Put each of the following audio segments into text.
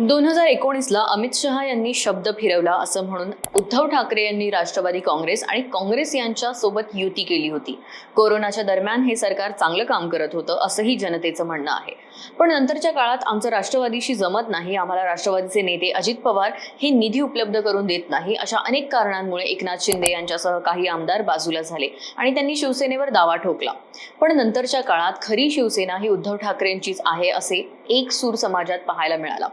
दोन हजार एकोणीसला अमित शहा यांनी शब्द फिरवला असं म्हणून उद्धव ठाकरे यांनी राष्ट्रवादी काँग्रेस आणि काँग्रेस यांच्या सोबत युती केली होती. कोरोनाच्या दरम्यान हे सरकार चांगलं काम करत होतं असंही जनतेचं म्हणणं आहे. पण नंतरच्या काळात आमचं राष्ट्रवादीशी जमत नाही आम्हाला राष्ट्रवादीचे नेते अजित पवार हे निधी उपलब्ध करून देत नाही अशा अनेक कारणांमुळे एकनाथ शिंदे यांच्यासह काही आमदार बाजूला झाले आणि त्यांनी शिवसेनेवर दावा ठोकला. पण नंतरच्या काळात खरी शिवसेना ही उद्धव ठाकरेंचीच आहे असे एक सूर समाजात पाहायला मिळाला.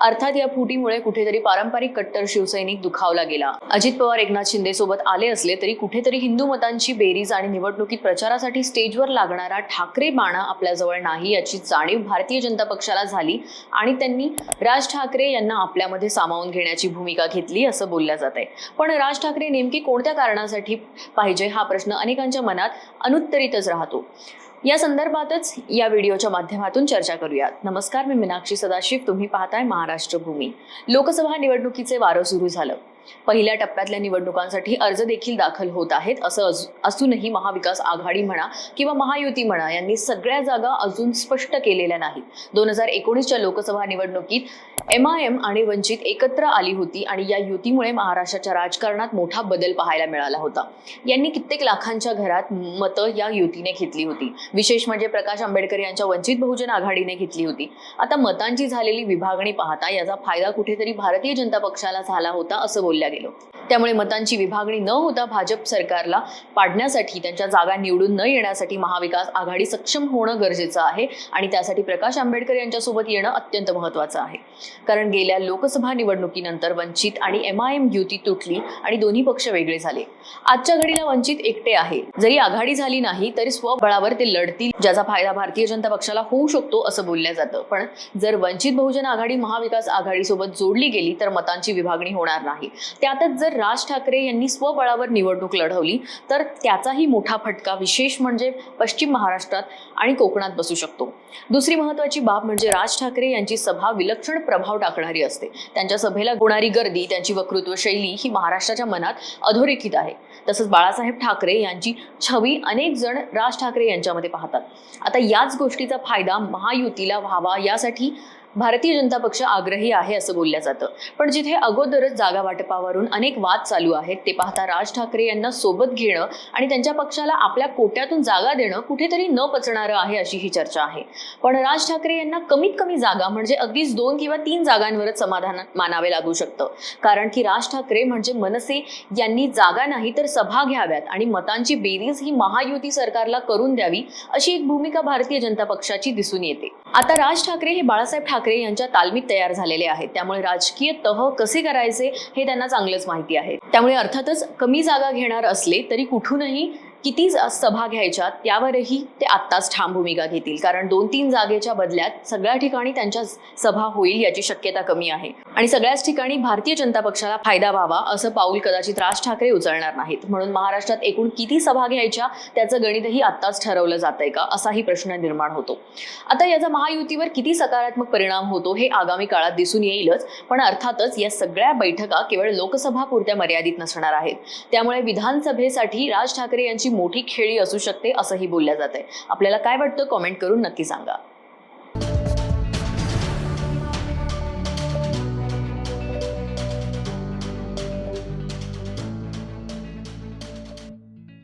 अर्थात या फुटीमुळे कुठेतरी पारंपरिक कट्टर शिवसैनिक दुखावला गेला. अजित पवार एकनाथ शिंदे सोबत आले असले तरी कुठेतरी हिंदू मतांची बेरीज आणि निवडणुकीत प्रचारासाठी स्टेजवर लागणारा ठाकरे बाणा आपल्याजवळ नाही याची जाणीव भारतीय जनता पक्षाला झाली आणि त्यांनी राज ठाकरे यांना आपल्यामध्ये सामावून घेण्याची भूमिका घेतली असं बोललं जात आहे. पण राज ठाकरे नेमकी कोणत्या कारणासाठी पाहिजे हा प्रश्न अनेकांच्या मनात अनुत्तरितच राहतो. या संदर्भातच या व्हिडिओच्या माध्यमातून चर्चा करूयात. नमस्कार मी मीनाक्षी सदाशिव. तुम्ही पाहताय महाराष्ट्र भूमी लोकसभा निवडणुकीचे वारं सुरू झालं. पहिल्या टप्प्यातल्या निवडणुकांसाठी अर्ज देखील दाखल होत आहेत असं असूनही महाविकास आघाडी म्हणा किंवा महायुती म्हणा यांनी सगळ्या जागा अजून स्पष्ट केलेल्या नाहीत. दोन हजार एकोणीसच्या लोकसभा निवडणुकीत एम आय एम आणि वंचित एकत्र आली होती आणि या युतीमुळे महाराष्ट्राच्या राजकारणात मोठा बदल पाहायला मिळाला होता. यांनी कित्येक लाखांच्या घरात मतं या युतीने घेतली होती. विशेष म्हणजे प्रकाश आंबेडकर यांच्या वंचित बहुजन आघाडीने घेतली होती. आता मतांची झालेली विभागणी पाहता याचा फायदा कुठेतरी भारतीय जनता पक्षाला झाला होता असं बोलल्या गेलं. त्यामुळे मतांची विभागणी न होता भाजप सरकारला पाडण्यासाठी त्यांच्या जागा निवडून न येण्यासाठी महाविकास आघाडी सक्षम होणं गरजेचं आहे आणि त्यासाठी प्रकाश आंबेडकर यांच्यासोबत येणं अत्यंत महत्त्वाचं आहे. कारण गेल्या लोकसभा निवडणुकीनंतर वंचित आणि एम आय एम युती तुटली आणि दोन्ही पक्ष वेगळे झाले. आजच्या घडीला वंचित एकटे आहे. जरी आघाडी झाली नाही तरी स्वबळावर ते लढतील ज्याचा फायदा भारतीय जनता पक्षाला होऊ शकतो असं बोललं जातं. पण जर वंचित बहुजन आघाडी महाविकास आघाडीसोबत जोडली गेली तर मतांची विभागणी होणार नाही. त्यातच जर राज ठाकरे यांनी स्वबळावर निवडणूक लढवली तर त्याचाही मोठा फटका विशेष म्हणजे पश्चिम महाराष्ट्रात आणि कोकणात बसू शकतो. दुसरी महत्वाची बाब म्हणजे राज ठाकरे यांची सभा विलक्षण प्रभाव टाकणारी असते. त्यांच्या सभेला होणारी गर्दी त्यांची वक्तृत्व शैली ही महाराष्ट्राच्या मनात अधोरेखित आहे. तसंच बाळासाहेब ठाकरे यांची छवी अनेक जण राज ठाकरे यांच्यामध्ये पाहतात. आता याच गोष्टीचा फायदा महायुतीला व्हावा यासाठी भारतीय जनता पक्ष आग्रही आहे असं बोललं जातं. पण जिथे अगोदरच जागा वाटपावरून अनेक वाद चालू आहेत ते पाहता राज ठाकरे यांना सोबत घेणं आणि त्यांच्या पक्षाला आपल्या कोट्यातून जागा देणं कुठेतरी न पचणारं आहे अशी ही चर्चा आहे. पण राज ठाकरे यांना कमीत कमी जागा म्हणजे अगदीच दोन किंवा तीन जागांवरच समाधान मानावे लागू शकतं. कारण की राज ठाकरे म्हणजे मनसे यांनी जागा नाही तर सभा घ्याव्यात आणि मतांची बेरीज ही महायुती सरकारला करून द्यावी अशी एक भूमिका भारतीय जनता पक्षाची दिसून येते. आता राज ठाकरे हे बाळासाहेब ठाकरे ठाकरे यांच्या तालमीत तयार झालेले आहेत. त्यामुळे राजकीय तह कसे करायचे हे त्यांना चांगलंच माहिती आहे. त्यामुळे अर्थातच कमी जागा घेणार असले तरी कुठूनही किती सभा घ्यायच्या त्यावरही ते आत्ताच ठाम भूमिका घेतील. कारण दोन तीन जागेच्या बदल्यात सगळ्या ठिकाणी त्यांच्या सभा होईल याची शक्यता कमी आहे. आणि सगळ्याच ठिकाणी भारतीय जनता पक्षाला फायदा व्हावा असं पाऊल कदाचित राज ठाकरे उचलणार नाहीत. म्हणून महाराष्ट्रात एकूण किती सभा घ्यायच्या त्याचं गणितही आत्ताच ठरवलं जात आहे का असाही प्रश्न निर्माण होतो. आता याचा महायुतीवर किती सकारात्मक परिणाम होतो हे आगामी काळात दिसून येईलच पण अर्थातच या सगळ्या बैठका केवळ लोकसभा पुरत्या मर्यादित नसणार आहेत. त्यामुळे विधानसभेसाठी राज ठाकरे यांची मोठी खेळी असू शकते असंही बोलल्या जात आहे आपल्याला काय वाटतं? कॉमेंट करून नक्की सांगा.